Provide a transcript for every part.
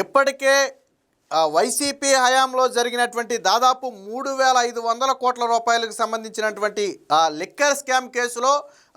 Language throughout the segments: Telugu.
ఇప్పటికే వైసీపీ హయాంలో జరిగినటువంటి దాదాపు మూడు వేల ఐదు వందల కోట్ల రూపాయలకు సంబంధించినటువంటి ఆ లిక్కర్ స్కామ్ కేసులో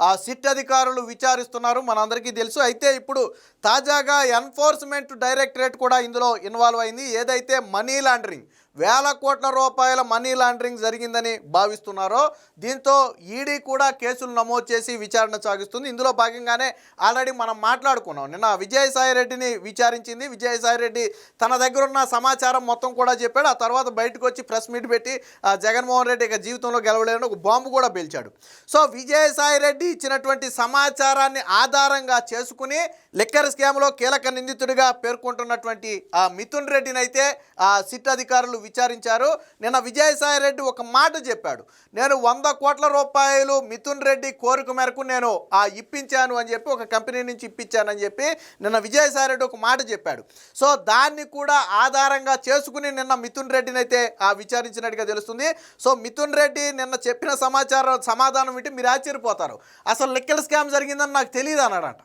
ఆ సిట్ అధికారులు విచారిస్తున్నారు. మనందరికీ తెలుసు. అయితే ఇప్పుడు తాజాగా ఎన్ఫోర్స్మెంట్ డైరెక్టరేట్ కూడా ఇందులో ఇన్వాల్వ్ అయింది. ఏదైతే మనీ లాండరింగ్ వేల కోట్ల రూపాయల మనీ లాండరింగ్ జరిగిందని భావిస్తున్నారో దీంతో ఈడీ కూడా కేసులు నమోదు చేసి విచారణ సాగిస్తుంది. ఇందులో భాగంగానే ఆల్రెడీ మనం మాట్లాడుకున్నాం. నిన్న విజయసాయి రెడ్డిని విచారించింది. విజయసాయి రెడ్డి తన దగ్గర ఉన్న సమాచారం మొత్తం కూడా చెప్పాడు. ఆ తర్వాత బయటకు వచ్చి ప్రెస్ మీట్ పెట్టి ఆ, జగన్మోహన్ రెడ్డి ఇక జీవితంలో గెలవలేని ఒక బాంబు కూడా పేల్చాడు. సో విజయసాయి రెడ్డి ఇచ్చినటువంటి సమాచారాన్ని ఆధారంగా చేసుకుని లిక్కర్ స్కామ్లో కీలక నిందితుడిగా పేర్కొంటున్నటువంటి ఆ మిథున్ రెడ్డిని అయితే ఆ సిట్ అధికారులు విచారించారు. నిన్న విజయసాయి రెడ్డి ఒక మాట చెప్పాడు. నేను వంద కోట్ల రూపాయలు మిథున్ రెడ్డి కోరిక మేరకు నేను ఆ ఇప్పించాను అని చెప్పి ఒక కంపెనీ నుంచి ఇప్పించానని చెప్పి నిన్న విజయసాయి రెడ్డి ఒక మాట చెప్పాడు. సో దాన్ని కూడా ఆధారంగా చేసుకుని నిన్న మిథున్ రెడ్డిని అయితే ఆ విచారించినట్టుగా తెలుస్తుంది. సో మిథున్ రెడ్డి నిన్న చెప్పిన సమాచారం సమాధానం వింటే మీరు ఆశ్చర్యపోతారు. అసలు లిక్కల్ స్కామ్ జరిగిందని నాకు తెలియదు అన్నాడంట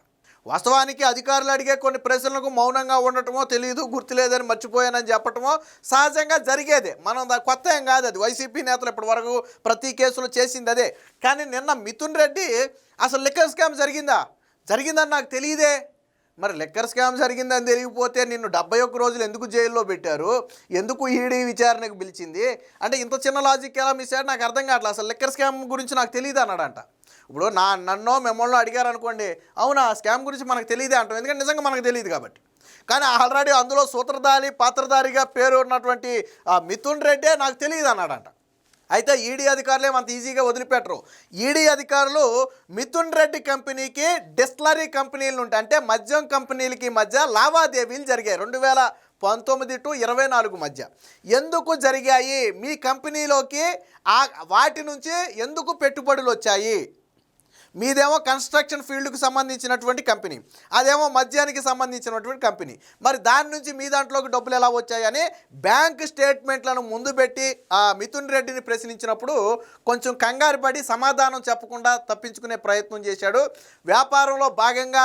వాస్తవానికి అధికారులు అడిగే కొన్ని ప్రశ్నలకు మౌనంగా ఉండటమో తెలియదు గుర్తులేదని మర్చిపోయానని చెప్పటమో సహజంగా జరిగేదే. మనం కొత్త ఏం కాదు అది. వైసీపీ నేతలు ఇప్పటి వరకు ప్రతి కేసులో చేసింది అదే. కానీ నిన్న మిథున్ రెడ్డి అసలు లిక్కర్ స్కామ్ జరిగిందా? జరిగిందని నాకు తెలియదే. మరి లెక్కర్ స్కామ్ జరిగిందని తెలియకపోతే నిన్ను డెబ్బై ఒక్క రోజులు ఎందుకు జైల్లో పెట్టారు? ఎందుకు ఈడీ విచారణకు పిలిచింది? అంటే ఇంత చిన్న లాజిక్ ఎలా మిస్ అయ్యాడు? నాకు అర్థం కావట్లేదు. అసలు లెక్కర్ స్కామ్ గురించి నాకు తెలియదు అన్నాడంట. ఇప్పుడు నా నన్నో మిమ్మల్ని అడిగారు అనుకోండి అవునా స్కామ్ గురించి మనకు తెలియదే అంటాం. ఎందుకంటే నిజంగా మనకు తెలియదు కాబట్టి. కానీ ఆల్రెడీ అందులో సూత్రధారి పాత్రధారిగా పేరు ఉన్నటువంటి ఆ మిథున్ రెడ్డే నాకు తెలియదు అన్నాడంట. అయితే ఈడీ అధికారులే అంత ఈజీగా వదిలిపెట్టరు. ఈడీ అధికారులు మిథున్ రెడ్డి కంపెనీకి డిస్లరీ కంపెనీలు ఉంటాయి. అంటే మద్యం కంపెనీలకి మధ్య లావాదేవీలు జరిగాయి. రెండు వేల పంతొమ్మిది టు ఇరవై నాలుగు మధ్య. ఎందుకు జరిగాయి? మీ కంపెనీలోకి ఆ వాటి నుంచి ఎందుకు పెట్టుబడులు వచ్చాయి? మీదేమో కన్స్ట్రక్షన్ ఫీల్డ్కు సంబంధించినటువంటి కంపెనీ అదేమో మద్యానికి సంబంధించినటువంటి కంపెనీ మరి దాని నుంచి మీ దాంట్లోకి డబ్బులు ఎలా వచ్చాయని బ్యాంక్ స్టేట్మెంట్లను ముందు పెట్టి ఆ మిథున్ రెడ్డిని ప్రశ్నించినప్పుడు కొంచెం కంగారు పడి సమాధానం చెప్పకుండా తప్పించుకునే ప్రయత్నం చేశాడు. వ్యాపారంలో భాగంగా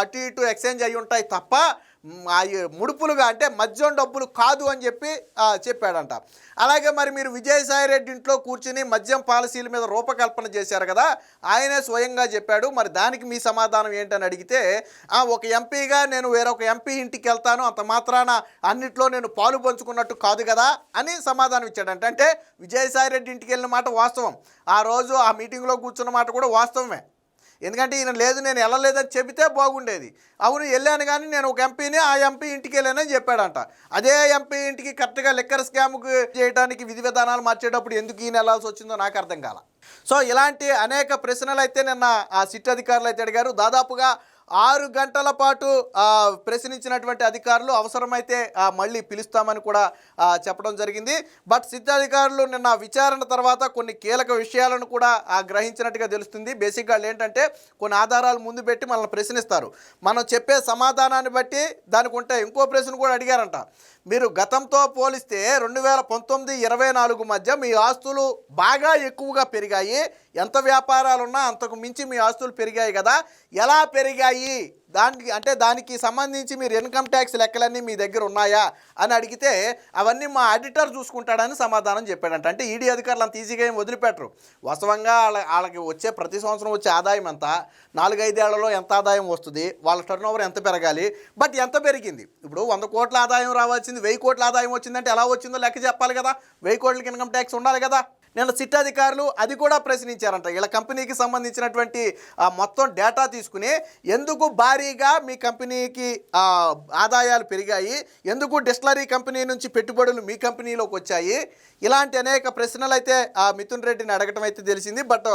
అటు ఇటు ఎక్స్చేంజ్ అయి ఉంటాయి తప్ప ముడుపులుగా అంటే మద్యం డబ్బులు కాదు అని చెప్పి చెప్పాడంట. అలాగే మరి మీరు విజయసాయి రెడ్డి ఇంట్లో కూర్చుని మద్యం పాలసీల మీద రూపకల్పన చేశారు కదా ఆయనే స్వయంగా చెప్పాడు. మరి దానికి మీ సమాధానం ఏంటని అడిగితే ఒక ఎంపీగా నేను వేరొక ఎంపీ ఇంటికి వెళ్తాను అంత మాత్రాన అన్నిట్లో నేను పాలు పంచుకున్నట్టు కాదు కదా అని సమాధానం ఇచ్చాడంట. అంటే విజయసాయి రెడ్డి ఇంటికి వెళ్ళిన మాట వాస్తవం. ఆ రోజు ఆ మీటింగ్లో కూర్చున్న మాట కూడా వాస్తవమే. ఎందుకంటే ఈయన లేదు నేను వెళ్ళలేదని చెబితే బాగుండేది. అవును వెళ్ళాను కానీ నేను ఒక ఎంపీని ఆ ఎంపీ ఇంటికి వెళ్ళానని చెప్పాడంట. అదే ఎంపీ ఇంటికి కరెక్ట్గా లెక్కర్ స్కామ్కి చేయడానికి విధి విధానాలు మార్చేటప్పుడు ఎందుకు ఈయన వెళ్ళాల్సి వచ్చిందో నాకు అర్థం కాల. సో ఇలాంటి అనేక ప్రశ్నలు అయితే నిన్న ఆ సిట్ అధికారులు అయితే అడిగారు. దాదాపుగా ఆరు గంటల పాటు ప్రశ్నించినటువంటి అధికారులు అవసరమైతే మళ్ళీ పిలుస్తామని కూడా చెప్పడం జరిగింది. బట్ సిద్ధ అధికారులు నిన్న విచారణ తర్వాత కొన్ని కీలక విషయాలను కూడా గ్రహించినట్టుగా తెలుస్తుంది. బేసిక్గా ఏంటంటే కొన్ని ఆధారాలు ముందు పెట్టి మనల్ని ప్రశ్నిస్తారు. మనం చెప్పే సమాధానాన్ని బట్టి దానికి ఉంటే ఇంకో ప్రశ్న కూడా అడిగారంట. మీరు గతంతో పోలిస్తే రెండు వేల పంతొమ్మిది ఇరవై నాలుగు మధ్య మీ ఆస్తులు బాగా ఎక్కువగా పెరిగాయి. ఎంత వ్యాపారాలున్నా అంతకు మించి మీ ఆస్తులు పెరిగాయి కదా. ఎలా పెరిగాయి? దానికి అంటే దానికి సంబంధించి మీరు ఇన్కమ్ ట్యాక్స్ లెక్కలన్నీ మీ దగ్గర ఉన్నాయా? అని అడిగితే అవన్నీ మా ఆడిటర్ చూసుకుంటాడని సమాధానం చెప్పాడంట. అంటే ఈడీ అధికారులు అంత ఈజీగా ఏం వదిలిపెట్టరు. వాస్తవంగా వాళ్ళ వాళ్ళకి వచ్చే ప్రతి సంవత్సరం వచ్చే ఆదాయం ఎంత? నాలుగైదేళ్ళలో ఎంత ఆదాయం వస్తుంది? వాళ్ళ టర్న్ ఓవర్ ఎంత పెరగాలి? బట్ ఎంత పెరిగింది? ఇప్పుడు వంద కోట్ల ఆదాయం రావాల్సింది వెయ్యి కోట్ల ఆదాయం వచ్చిందంటే ఎలా వచ్చిందో లెక్క చెప్పాలి కదా. వెయ్యి కోట్లకి ఇన్కమ్ ట్యాక్స్ ఉండాలి కదా. నేను సిట్ అధికారులు అది కూడా ప్రశ్నించారంట. వీళ్ళ కంపెనీకి సంబంధించినటువంటి మొత్తం డేటా తీసుకుని ఎందుకు భారీగా మీ కంపెనీకి ఆదాయాలు పెరిగాయి ఎందుకు డిస్టలరీ కంపెనీ నుంచి పెట్టుబడులు మీ కంపెనీలోకి వచ్చాయి ఇలాంటి అనేక ప్రశ్నలు అయితే ఆ మిథున్ రెడ్డిని అడగటం అయితే తెలిసింది. బట్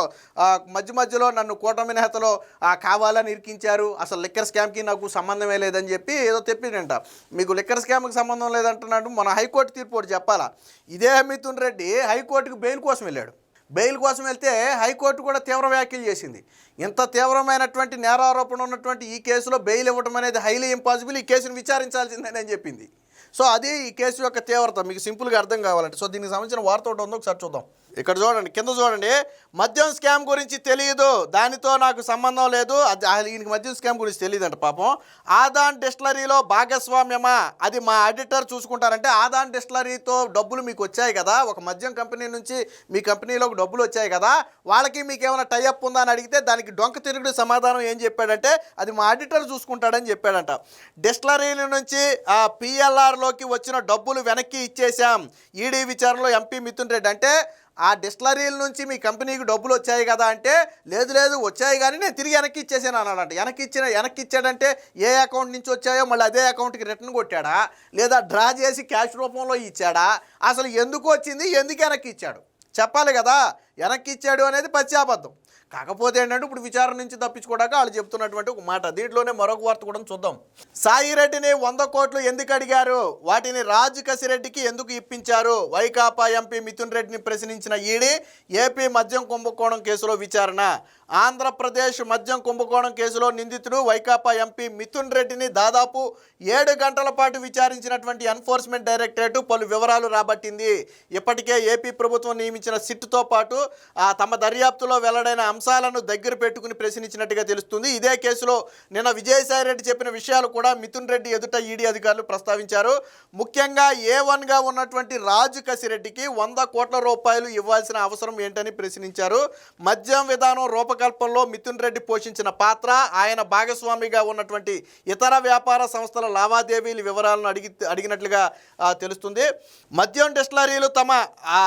మధ్య మధ్యలో నన్ను కూటమి నేతలో కావాలని ఇరికించారు. అసలు లిక్కర్ స్కామ్కి నాకు సంబంధమే లేదని చెప్పి ఏదో తెప్పిండంట మీకు లిక్కర్ స్కామ్కి సంబంధం లేదంటున్నాడు. మన హైకోర్టు తీర్పు ఒకటి చెప్పాలా? ఇదే మిథున్ రెడ్డి హైకోర్టుకు బెయిల్ కోసం వెళ్ళాడు. బెయిల్ కోసం వెళ్తే హైకోర్టు కూడా తీవ్ర వ్యాఖ్యలు చేసింది. ఇంత తీవ్రమైనటువంటి నేరారోపణ ఉన్నటువంటి ఈ కేసులో బెయిల్ ఇవ్వడం అనేది హైలీ ఇంపాసిబుల్ ఈ కేసును విచారించాల్సిందేనని చెప్పింది. సో అది ఈ కేసు యొక్క తీవ్రత. మీకు సింపుల్గా అర్థం కావాలంటే. సో దీనికి సంబంధించిన వార్త ఒకటి ఉందో. ఒకసారి చూద్దాం. ఇక్కడ చూడండి కింద చూడండి. మద్యం స్కామ్ గురించి తెలియదు దానితో నాకు సంబంధం లేదు. అది ఈయనకి మద్యం స్కామ్ గురించి తెలియదంట పాపం. ఆదాన్ డిస్టిలరీలో భాగస్వామ్యమా? అది మా ఆడిటర్ చూసుకుంటారంటే ఆదాన్ డిస్టిలరీతో డబ్బులు మీకు వచ్చాయి కదా. ఒక మద్యం కంపెనీ నుంచి మీ కంపెనీలోకి డబ్బులు వచ్చాయి కదా. వాళ్ళకి మీకు ఏమైనా టైఅప్ ఉందా అని అడిగితే దానికి డొంక తిరుగుడు సమాధానం ఏం చెప్పాడంటే అది మా ఆడిటర్ చూసుకుంటాడని చెప్పాడంట. డిస్టిలరీల నుంచి ఆ పిఎల్ఆర్లోకి వచ్చిన డబ్బులు వెనక్కి ఇచ్చేశాం. ఈడీ విచారణలో ఎంపీ మిథున్ రెడ్డి అంటే ఆ డిస్టిలరీల నుంచి మీ కంపెనీకి డబ్బులు వచ్చాయి కదా అంటే లేదు లేదు వచ్చాయి కానీ నేను తిరిగి వెనక్కి ఇచ్చేసాను అన్నాడంట. వెనక్కి ఇచ్చిన వెనక్కి ఇచ్చాడంటే ఏ అకౌంట్ నుంచి వచ్చాయో మళ్ళీ అదే అకౌంట్కి రిటర్న్ కొట్టాడా? లేదా డ్రా చేసి క్యాష్ రూపంలో ఇచ్చాడా? అసలు ఎందుకు వచ్చింది? ఎందుకు వెనక్కి ఇచ్చాడు? చెప్పాలి కదా. వెనక్కి ఇచ్చాడు అనేది పచ్చాబద్ధం కాకపోతే ఏంటంటే ఇప్పుడు విచారణ నుంచి తప్పించుకోవడానికి వాళ్ళు చెప్తున్నటువంటి ఒక మాట. దీంట్లోనే మరొక వార్త కూడా చూద్దాం. సాయిరెడ్డిని వంద కోట్లు ఎందుకు అడిగారు? వాటిని రాజు కసిరెడ్డికి ఎందుకు ఇప్పించారు? వైకాపా ఎంపీ మిథున్ రెడ్డిని ప్రశ్నించిన ఈడీ ఏపీ మద్యం కుంభకోణం కేసులో విచారణ. ఆంధ్రప్రదేశ్ మద్యం కుంభకోణం కేసులో నిందితుడు వైకాపా ఎంపీ మిథున్ రెడ్డిని దాదాపు ఏడు గంటల పాటు విచారించినటువంటి ఎన్ఫోర్స్మెంట్ డైరెక్టరేట్ పలు వివరాలు రాబట్టింది. ఇప్పటికే ఏపీ ప్రభుత్వం నియమించిన సిట్తో పాటు ఆ, తమ దర్యాప్తులో వెల్లడైన అంశాలను దగ్గర పెట్టుకుని ప్రశ్నించినట్టుగా తెలుస్తుంది. ఇదే కేసులో నిన్న విజయసాయి రెడ్డి చెప్పిన విషయాలు కూడా మిథున్ రెడ్డి ఎదుట ఈడీ అధికారులు ప్రస్తావించారు. ముఖ్యంగా ఏ వన్గా ఉన్నటువంటి రాజు కసిరెడ్డికి వంద కోట్ల రూపాయలు ఇవ్వాల్సిన అవసరం ఏంటని ప్రశ్నించారు. మద్యం విధానం రూపకల్పనలో మిథున్ రెడ్డి పోషించిన పాత్ర ఆయన భాగస్వామిగా ఉన్నటువంటి ఇతర వ్యాపార సంస్థల లావాదేవీల వివరాలను అడిగి అడిగినట్లుగా తెలుస్తుంది. మద్యం డిస్టిలరీలు తమ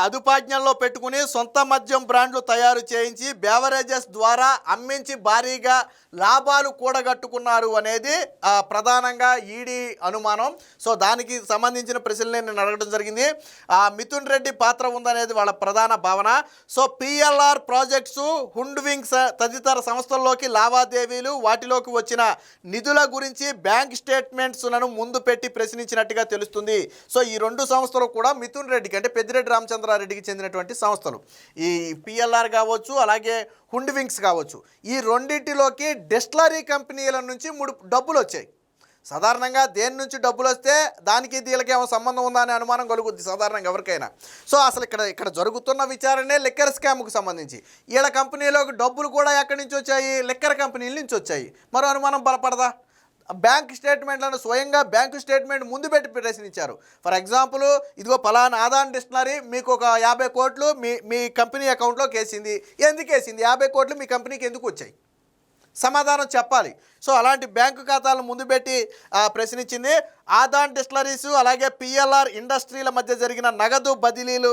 అదుపాజ్ఞంలో పెట్టుకుని సొంత మద్యం బ్రాండ్లు తయారు చేయించి బేవరేజెస్ ద్వారా అమ్మించి భారీగా లాభాలు కూడగట్టుకున్నారు అనేది ప్రధానంగా ఈడీ అనుమానం. సో దానికి సంబంధించిన ప్రశ్నలే నేను అడగడం జరిగింది. ఆ, మిథున్ రెడ్డి పాత్ర ఉందనేది వాళ్ళ ప్రధాన భావన. సో పిఎల్ఆర్ ప్రాజెక్ట్స్ హుండ్వింగ్స్ తదితర సంస్థల్లోకి లావాదేవీలు వాటిలోకి వచ్చిన నిధుల గురించి బ్యాంక్ స్టేట్మెంట్స్లను ముందు పెట్టి ప్రశ్నించినట్టుగా తెలుస్తుంది. సో ఈ రెండు సంస్థలు కూడా మిథున్ రెడ్డికి అంటే పెద్దిరెడ్డి రామచంద్రారెడ్డికి చెందినటువంటి సంస్థలు. ఈ పిఎల్ఆర్ కావచ్చు అలాగే హుండ్వింగ్స్ కావచ్చు. ఈ రెండింటిలోకి డిస్టిలరీ కంపెనీల నుంచి మూడు డబ్బులు వచ్చాయి. సాధారణంగా దేని నుంచి డబ్బులు వస్తే దానికి దీనికి ఏమో సంబంధం ఉందా అనే అనుమానం కలుగుద్ది సాధారణంగా ఎవరికైనా. సో అసలు ఇక్కడ ఇక్కడ జరుగుతున్న విచారణే లిక్కర్ స్కామ్కు సంబంధించి. వీళ్ళ కంపెనీలోకి డబ్బులు కూడా ఎక్కడి నుంచి వచ్చాయి? లిక్కర్ కంపెనీల నుంచి వచ్చాయి. మరో అనుమానం బలపడదా? బ్యాంక్ స్టేట్మెంట్లను స్వయంగా బ్యాంకు స్టేట్మెంట్ ముందు పెట్టి ప్రశ్నించారు ఫర్ ఎగ్జాంపుల్ ఇదిగో ఫలానా ఆదాన్ డిక్షనరీ మీకు ఒక యాభై కోట్లు మీ మీ కంపెనీ అకౌంట్లోకి వేసింది ఎందుకు వేసింది యాభై కోట్లు మీ కంపెనీకి ఎందుకు వచ్చాయి? సమాధానం చెప్పాలి. సో అలాంటి బ్యాంకు ఖాతాలను ముందు పెట్టి ప్రశ్నించింది. ఆదాన్ డిస్టలరీస్ అలాగే పిఎల్ఆర్ ఇండస్ట్రీల మధ్య జరిగిన నగదు బదిలీలు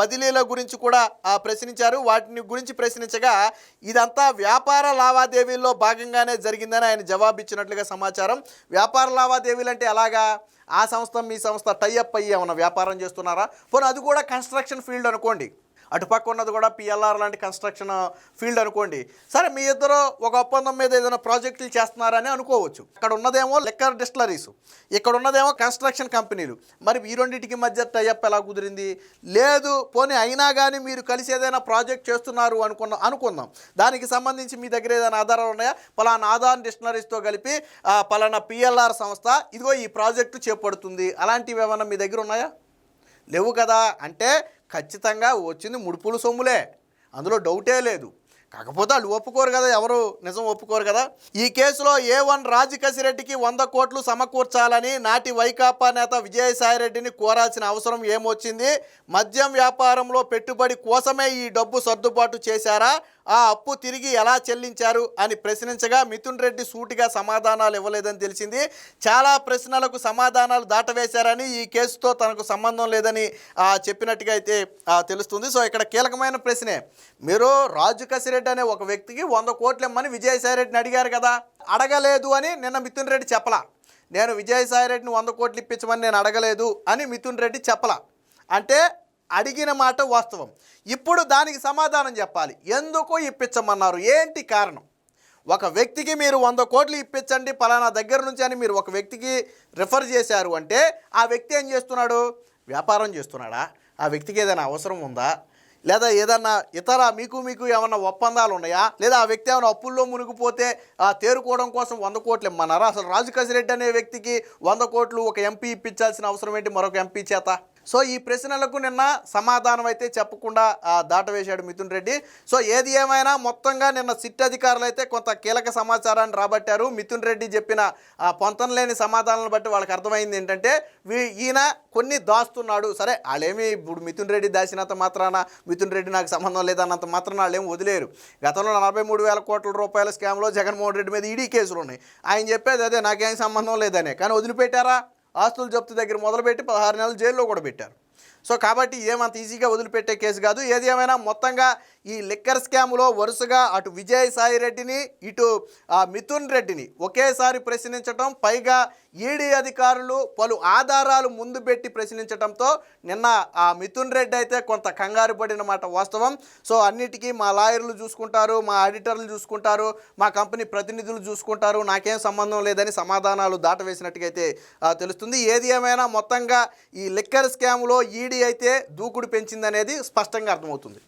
బదిలీల గురించి కూడా ప్రశ్నించారు. వాటిని గురించి ప్రశ్నించగా ఇదంతా వ్యాపార లావాదేవీల్లో భాగంగానే జరిగిందని ఆయన జవాబు ఇచ్చినట్లుగా సమాచారం. వ్యాపార లావాదేవీలు అంటే ఎలాగా? ఆ సంస్థ మీ సంస్థ టైఅప్ అయ్యి ఏమన్నా వ్యాపారం చేస్తున్నారా? పోనీ అది కూడా కన్స్ట్రక్షన్ ఫీల్డ్ అనుకోండి. అటుపక్క ఉన్నది కూడా పిఎల్ఆర్ లాంటి కన్స్ట్రక్షన్ ఫీల్డ్ అనుకోండి. సరే మీ ఇద్దరు ఒక ఒప్పందం మీద ఏదైనా ప్రాజెక్టులు చేస్తున్నారని అనుకోవచ్చు. ఇక్కడ ఉన్నదేమో లెక్కర్ డిస్టలరీస్ ఇక్కడ ఉన్నదేమో కన్స్ట్రక్షన్ కంపెనీలు మరి ఈ రెండింటికి మధ్య టైఅప్ ఎలా కుదిరింది? లేదు పోనీ అయినా కానీ మీరు కలిసి ఏదైనా ప్రాజెక్ట్ చేస్తున్నారు అనుకున్న అనుకుందాం. దానికి సంబంధించి మీ దగ్గర ఏదైనా ఆధారాలు ఉన్నాయా? పలానా ఆధార్ డిక్షనరీస్తో కలిపి పలానా పిఎల్ఆర్ సంస్థ ఇదిగో ఈ ప్రాజెక్టు చేపడుతుంది. అలాంటివి ఏమైనా మీ దగ్గర ఉన్నాయా? లేవు కదా. అంటే ఖచ్చితంగా వచ్చింది ముడుపులు సొమ్ములే. అందులో డౌటే లేదు. కాకపోతే వాళ్ళు ఒప్పుకోరు కదా ఎవరు నిజం ఒప్పుకోరు కదా. ఈ కేసులో ఏ వన్ రాజకసిరెడ్డికి వంద కోట్లు సమకూర్చాలని నాటి వైకాపా నేత విజయసాయిరెడ్డిని కోరాల్సిన అవసరం ఏమొచ్చింది? మద్యం వ్యాపారంలో పెట్టుబడి కోసమే ఈ డబ్బు సర్దుబాటు చేశారా? ఆ అప్పు తిరిగి ఎలా చెల్లించారు? అని ప్రశ్నించగా మిథున్ రెడ్డి సూటిగా సమాధానాలు ఇవ్వలేదని తెలిసింది. చాలా ప్రశ్నలకు సమాధానాలు దాటవేశారని ఈ కేసుతో తనకు సంబంధం లేదని చెప్పినట్టుగా అయితే తెలుస్తుంది. సో ఇక్కడ కీలకమైన ప్రశ్నే. మీరు రాజు కసిరెడ్డి అనే ఒక వ్యక్తికి వంద కోట్లు ఇమ్మని విజయసాయి రెడ్డిని అడిగారు కదా. అడగలేదు అని నిన్న మిథున్ రెడ్డి చెప్పలా. నేను విజయసాయి రెడ్డిని వంద కోట్లు ఇప్పించమని నేను అడగలేదు అని మిథున్ రెడ్డి చెప్పలా. అంటే అడిగిన మాట వాస్తవం. ఇప్పుడు దానికి సమాధానం చెప్పాలి. ఎందుకు ఇప్పించమన్నారు? ఏంటి కారణం? ఒక వ్యక్తికి మీరు వంద కోట్లు ఇప్పించండి పలానా దగ్గర నుంచి అని మీరు ఒక వ్యక్తికి రిఫర్ చేశారు అంటే ఆ వ్యక్తి ఏం చేస్తున్నాడు? వ్యాపారం చేస్తున్నాడా? ఆ వ్యక్తికి ఏదైనా అవసరం ఉందా? లేదా ఏదన్నా ఇతర మీకు మీకు ఏమన్నా ఒప్పందాలు ఉన్నాయా? లేదా ఆ వ్యక్తి ఏమైనా అప్పుల్లో మునిగిపోతే ఆ తేరుకోవడం కోసం వంద కోట్లు ఇమ్మన్నారా? అసలు రాజు కసిరెడ్డి అనే వ్యక్తికి వంద కోట్లు ఒక ఎంపీ ఇప్పించాల్సిన అవసరం ఏంటి? మరొక ఎంపీ చేత? సో ఈ ప్రశ్నలకు నిన్న సమాధానం అయితే చెప్పకుండా దాటవేశాడు మిథున్ రెడ్డి. సో ఏది ఏమైనా మొత్తంగా నిన్న సిట్ అధికారులు అయితే కొంత కీలక సమాచారాన్ని రాబట్టారు. మిథున్ రెడ్డి చెప్పిన ఆ, పొంతం లేని సమాధానాలను బట్టి వాళ్ళకి అర్థమైంది ఏంటంటే వీ- ఈయన కొన్ని దాస్తున్నాడు. సరే వాళ్ళేమి ఇప్పుడు మిథున్ రెడ్డి దాచినంత మాత్రాన మిథున్ రెడ్డి నాకు సంబంధం లేదన్నంత మాత్రాన వాళ్ళు ఏమి వదిలేరు. గతంలో నలభై మూడు వేల కోట్ల రూపాయల స్కామ్లో జగన్మోహన్ రెడ్డి మీద ఈడీ కేసులు ఉన్నాయి ఆయన చెప్పేది అదే నాకేం సంబంధం లేదనే. కానీ వదిలిపెట్టారా? ఆస్తులు జప్తు దగ్గర మొదలుపెట్టి పదహారు నెలలు జైల్లో కూడా పెట్టారు. సో కాబట్టి ఏమంత ఈజీగా వదిలిపెట్టే కేసు కాదు. ఏది ఏమైనా మొత్తంగా ఈ లిక్కర్ స్కామ్లో వరుసగా అటు విజయసాయి రెడ్డిని ఇటు ఆ, మిథున్ రెడ్డిని ఒకేసారి ప్రశ్నించటం పైగా ఈడీ అధికారులు పలు ఆధారాలు ముందు పెట్టి ప్రశ్నించడంతో నిన్న ఆ మిథున్ రెడ్డి అయితే కొంత కంగారు పడిన మాట వాస్తవం. సో అన్నిటికీ మా లాయర్లు చూసుకుంటారు మా ఆడిటర్లు చూసుకుంటారు మా కంపెనీ ప్రతినిధులు చూసుకుంటారు. నాకేం సంబంధం లేదని సమాధానాలు దాటవేసినట్టుగా అయితే తెలుస్తుంది. ఏది ఏమైనా మొత్తంగా ఈ లిక్కర్ స్కామ్లో ఈడీ అయితే దూకుడు పెంచిందనేది స్పష్టంగా అర్థమవుతుంది.